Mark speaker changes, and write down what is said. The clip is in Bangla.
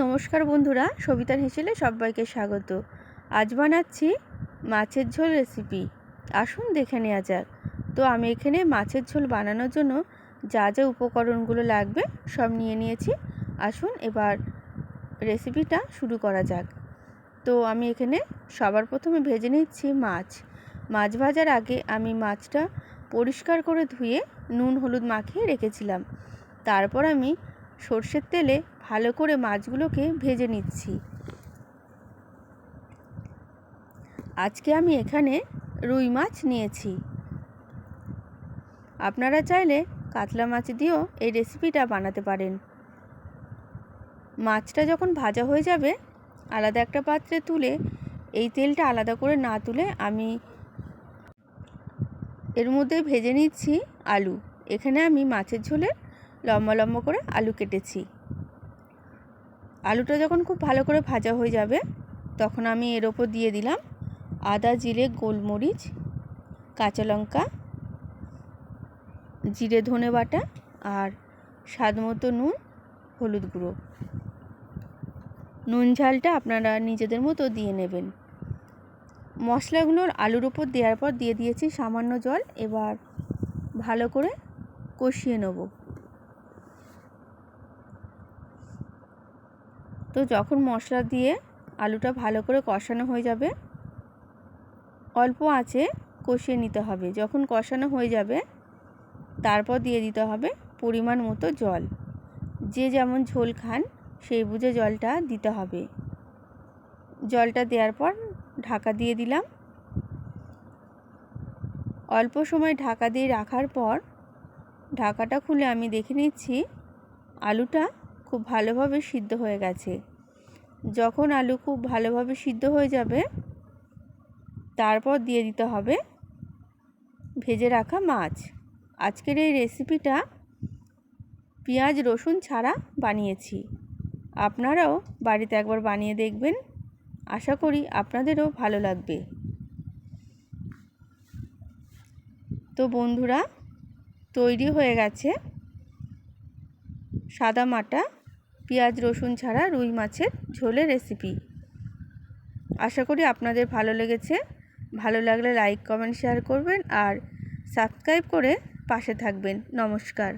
Speaker 1: নমস্কার বন্ধুরা, সবিতার হেসেলে সবাইকে স্বাগত। আজ বানাচ্ছি মাছের ঝোল রেসিপি আসুন দেখে নেওয়া যাক। তো আমি এখানে মাছের ঝোল বানানোর জন্য যা যা উপকরণগুলো লাগবে সব নিয়ে নিয়েছি। আসুন এবার রেসিপিটা শুরু করা যাক। তো আমি এখানে সবার প্রথমে ভেজে নিচ্ছি মাছ। মাছ ভাজার আগে আমি মাছটা পরিষ্কার করে ধুয়ে নুন, হলুদ মাখিয়ে রেখেছিলাম। তারপর আমি সর্ষের তেলে ভালো করে মাছগুলোকে ভেজে নিচ্ছি। আজকে আমি এখানে রুই মাছ নিয়েছি। আপনারা চাইলে কাতলা মাছ দিয়েও এই রেসিপিটা বানাতে পারেন। মাছটা যখন ভাজা হয়ে যাবে, আলাদা একটা পাত্রে তুলে এই তেলটা আলাদা করে না তুলে আমি এর মধ্যে ভেজে নিচ্ছি আলু। এখানে আমি মাছের ঝোলে লম্বা লম্বা করে আলু কেটেছি। আলুটা যখন খুব ভালো করে ভাজা হয়ে যাবে, তখন আমি এর ওপর দিয়ে দিলাম আদা, জিরে, গোলমরিচ, কাঁচা লঙ্কা, জিরে, ধনে বাটা আর স্বাদ মতো নুন, হলুদ গুঁড়ো। নুন ঝালটা আপনারা নিজেদের মতো দিয়ে নেবেন। মশলাগুলোর আলুর ওপর দেওয়ার পর দিয়ে দিয়েছি সামান্য জল, এবার ভালো করে কষিয়ে নেব। তো যখন মশলা দিয়ে আলুটা ভালো করে কষানো হয়ে যাবে, অল্প আছে কষিয়ে নিতে হবে। যখন কষানো হয়ে যাবে, তারপর দিয়ে দিতে হবে পরিমাণ মতো জল। যে যেমন ঝোল খান, সেই বুঝে জলটা দিতে হবে। জলটা দেওয়ার পর ঢাকা দিয়ে দিলাম। অল্প সময় ঢাকা দিয়ে রাখার পর ঢাকাটা খুলে আমি দেখে নিচ্ছি, আলুটা খুব ভালোভাবে সিদ্ধ হয়ে গেছে। যখন আলু খুব ভালোভাবে সিদ্ধ হয়ে যাবে, তারপর দিয়ে দিতে হবে ভেজে রাখা মাছ। আজকের এই রেসিপিটা পেঁয়াজ, রসুন ছাড়া বানিয়েছি। আপনারাও বাড়িতে একবার বানিয়ে দেখবেন। আশা করি আপনাদেরও ভালো লাগবে। তো বন্ধুরা, তৈরি হয়ে গেছে সাদা মাটা। পেঁয়াজ, রসুন ছাড়া রুই মাছের ঝোলের রেসিপি আশা করি আপনাদের ভালো লেগেছে। ভালো লাগলে লাইক কমেন্ট শেয়ার করবেন আর সাবস্ক্রাইব করে পাশে থাকবেন। নমস্কার।